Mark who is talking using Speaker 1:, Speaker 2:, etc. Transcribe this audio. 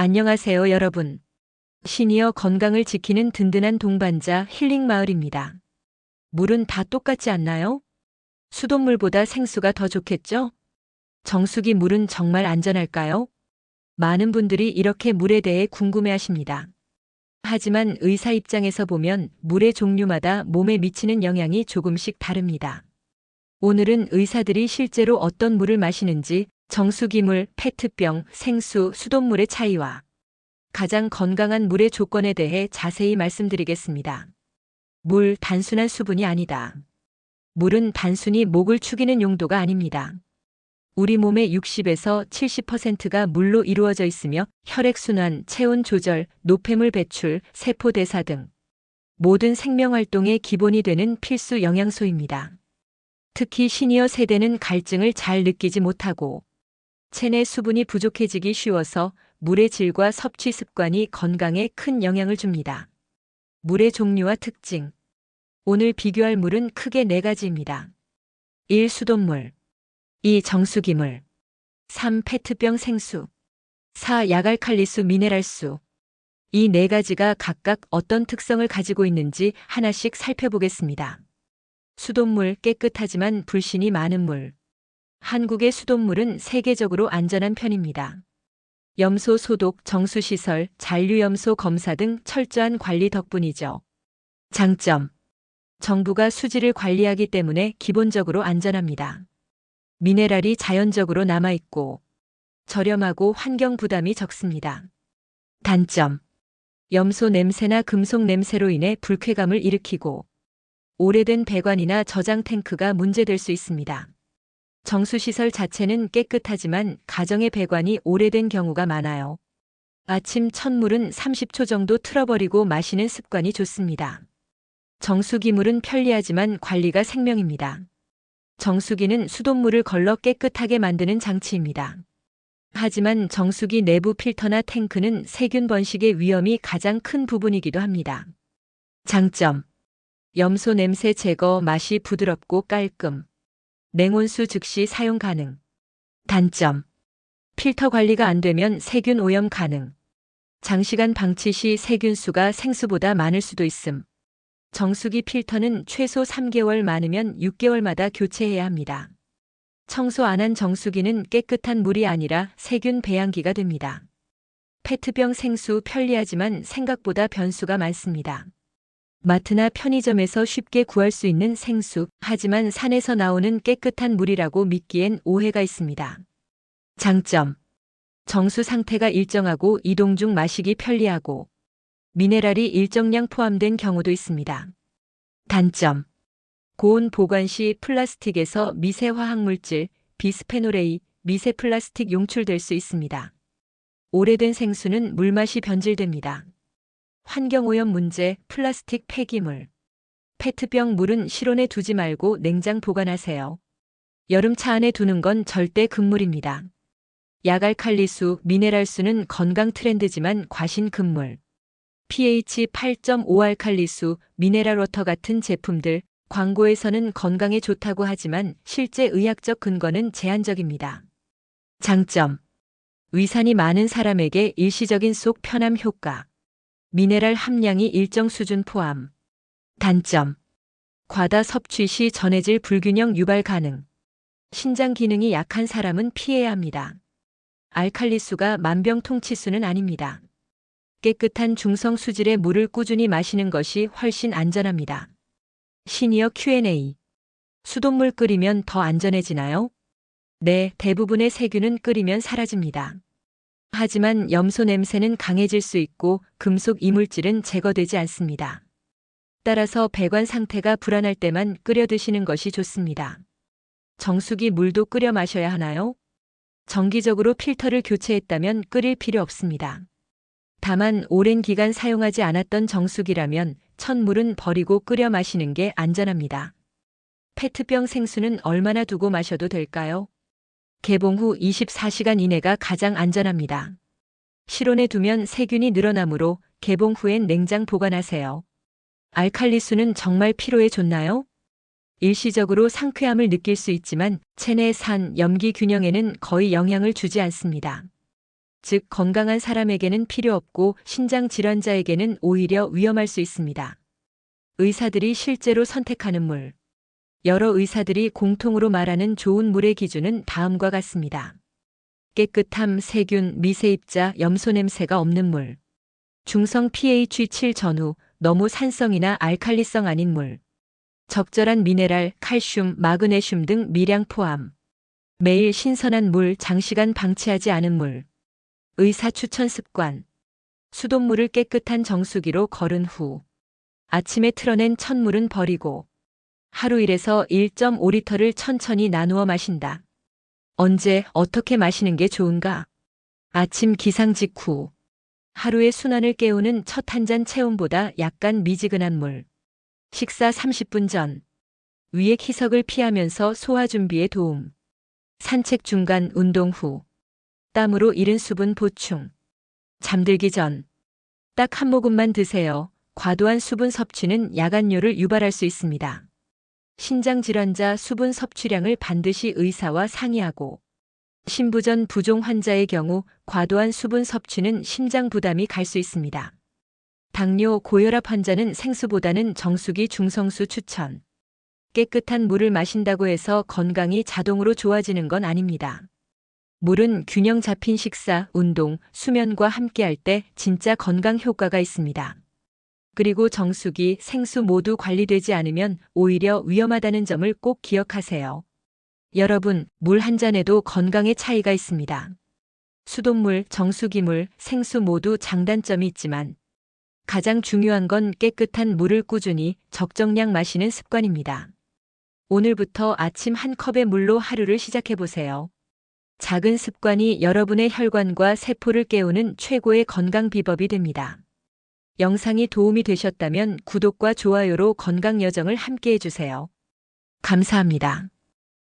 Speaker 1: 안녕하세요, 여러분. 시니어 건강을 지키는 든든한 동반자 힐링 마을입니다. 물은 다 똑같지 않나요? 수돗물보다 생수가 더 좋겠죠? 정수기 물은 정말 안전할까요? 많은 분들이 이렇게 물에 대해 궁금해 하십니다. 하지만 의사 입장에서 보면 물의 종류마다 몸에 미치는 영향이 조금씩 다릅니다. 오늘은 의사들이 실제로 어떤 물을 마시는지 정수기물, 페트병, 생수, 수돗물의 차이와 가장 건강한 물의 조건에 대해 자세히 말씀드리겠습니다. 물 단순한 수분이 아니다. 물은 단순히 목을 축이는 용도가 아닙니다. 우리 몸의 60에서 70%가 물로 이루어져 있으며 혈액순환, 체온 조절, 노폐물 배출, 세포 대사 등 모든 생명 활동의 기본이 되는 필수 영양소입니다. 특히 시니어 세대는 갈증을 잘 느끼지 못하고 체내 수분이 부족해지기 쉬워서 물의 질과 섭취 습관이 건강에 큰 영향을 줍니다. 물의 종류와 특징. 오늘 비교할 물은 크게 네 가지입니다. 1. 수돗물. 2. 정수기물. 3. 페트병 생수. 4. 야갈칼리수 미네랄수. 이 네 가지가 각각 어떤 특성을 가지고 있는지 하나씩 살펴보겠습니다. 수돗물 깨끗하지만 불신이 많은 물. 한국의 수돗물은 세계적으로 안전한 편입니다. 염소 소독, 정수시설, 잔류염소 검사 등 철저한 관리 덕분이죠. 장점. 정부가 수질을 관리하기 때문에 기본적으로 안전합니다. 미네랄이 자연적으로 남아있고 저렴하고 환경 부담이 적습니다. 단점. 염소 냄새나 금속 냄새로 인해 불쾌감을 일으키고 오래된 배관이나 저장 탱크가 문제될 수 있습니다. 정수시설 자체는 깨끗하지만 가정의 배관이 오래된 경우가 많아요. 아침 첫 물은 30초 정도 틀어버리고 마시는 습관이 좋습니다. 정수기물은 편리하지만 관리가 생명입니다. 정수기는 수돗물을 걸러 깨끗하게 만드는 장치입니다. 하지만 정수기 내부 필터나 탱크는 세균 번식의 위험이 가장 큰 부분이기도 합니다. 장점. 염소 냄새 제거 맛이 부드럽고 깔끔. 냉온수 즉시 사용 가능. 단점. 필터 관리가 안 되면 세균 오염 가능. 장시간 방치 시 세균 수가 생수보다 많을 수도 있음. 정수기 필터는 최소 3개월 많으면 6개월마다 교체해야 합니다. 청소 안 한 정수기는 깨끗한 물이 아니라 세균 배양기가 됩니다. 페트병 생수 편리하지만 생각보다 변수가 많습니다. 마트나 편의점에서 쉽게 구할 수 있는 생수, 하지만 산에서 나오는 깨끗한 물이라고 믿기엔 오해가 있습니다. 장점. 정수 상태가 일정하고 이동 중 마시기 편리하고 미네랄이 일정량 포함된 경우도 있습니다. 단점. 고온 보관 시 플라스틱에서 미세 화학물질, 비스페놀 A, 미세 플라스틱 용출될 수 있습니다. 오래된 생수는 물맛이 변질됩니다. 환경오염 문제, 플라스틱 폐기물. 페트병 물은 실온에 두지 말고 냉장 보관하세요. 여름 차 안에 두는 건 절대 금물입니다. 야갈 칼리수, 미네랄수는 건강 트렌드지만 과신 금물. pH 8.5 알칼리수, 미네랄 워터 같은 제품들, 광고에서는 건강에 좋다고 하지만 실제 의학적 근거는 제한적입니다. 장점. 위산이 많은 사람에게 일시적인 속 편함 효과. 미네랄 함량이 일정 수준 포함. 단점. 과다 섭취 시 전해질 불균형 유발 가능. 신장 기능이 약한 사람은 피해야 합니다. 알칼리수가 만병통치수는 아닙니다. 깨끗한 중성 수질의 물을 꾸준히 마시는 것이 훨씬 안전합니다. 시니어 Q&A. 수돗물 끓이면 더 안전해지나요? 네, 대부분의 세균은 끓이면 사라집니다. 하지만 염소 냄새는 강해질 수 있고 금속 이물질은 제거되지 않습니다. 따라서 배관 상태가 불안할 때만 끓여 드시는 것이 좋습니다. 정수기 물도 끓여 마셔야 하나요? 정기적으로 필터를 교체했다면 끓일 필요 없습니다. 다만 오랜 기간 사용하지 않았던 정수기라면 첫물은 버리고 끓여 마시는 게 안전합니다. 페트병 생수는 얼마나 두고 마셔도 될까요? 개봉 후 24시간 이내가 가장 안전합니다. 실온에 두면 세균이 늘어나므로 개봉 후엔 냉장 보관하세요. 알칼리수는 정말 피로에 좋나요? 일시적으로 상쾌함을 느낄 수 있지만 체내 산, 염기 균형에는 거의 영향을 주지 않습니다. 즉 건강한 사람에게는 필요 없고 신장 질환자에게는 오히려 위험할 수 있습니다. 의사들이 실제로 선택하는 물. 여러 의사들이 공통으로 말하는 좋은 물의 기준은 다음과 같습니다. 깨끗함, 세균, 미세입자, 염소 냄새가 없는 물. 중성 pH 7 전후, 너무 산성이나 알칼리성 아닌 물. 적절한 미네랄, 칼슘, 마그네슘 등 미량 포함. 매일 신선한 물, 장시간 방치하지 않은 물. 의사 추천 습관. 수돗물을 깨끗한 정수기로 거른 후. 아침에 틀어낸 첫물은 버리고. 하루 1에서 1.5리터를 천천히 나누어 마신다. 언제, 어떻게 마시는 게 좋은가? 아침 기상 직후. 하루의 순환을 깨우는 첫 한 잔 체온보다 약간 미지근한 물. 식사 30분 전. 위액 희석을 피하면서 소화 준비에 도움. 산책 중간 운동 후. 땀으로 잃은 수분 보충. 잠들기 전. 딱 한 모금만 드세요. 과도한 수분 섭취는 야간뇨를 유발할 수 있습니다. 신장 질환자 수분 섭취량을 반드시 의사와 상의하고 신부전 부종 환자의 경우 과도한 수분 섭취는 심장 부담이 갈 수 있습니다. 당뇨 고혈압 환자는 생수보다는 정수기 중성수 추천. 깨끗한 물을 마신다고 해서 건강이 자동으로 좋아지는 건 아닙니다. 물은 균형 잡힌 식사, 운동, 수면과 함께할 때 진짜 건강 효과가 있습니다. 그리고 정수기, 생수 모두 관리되지 않으면 오히려 위험하다는 점을 꼭 기억하세요. 여러분, 물 한 잔에도 건강의 차이가 있습니다. 수돗물, 정수기물, 생수 모두 장단점이 있지만 가장 중요한 건 깨끗한 물을 꾸준히 적정량 마시는 습관입니다. 오늘부터 아침 한 컵의 물로 하루를 시작해 보세요. 작은 습관이 여러분의 혈관과 세포를 깨우는 최고의 건강 비법이 됩니다. 영상이 도움이 되셨다면 구독과 좋아요로 건강 여정을 함께 해주세요. 감사합니다.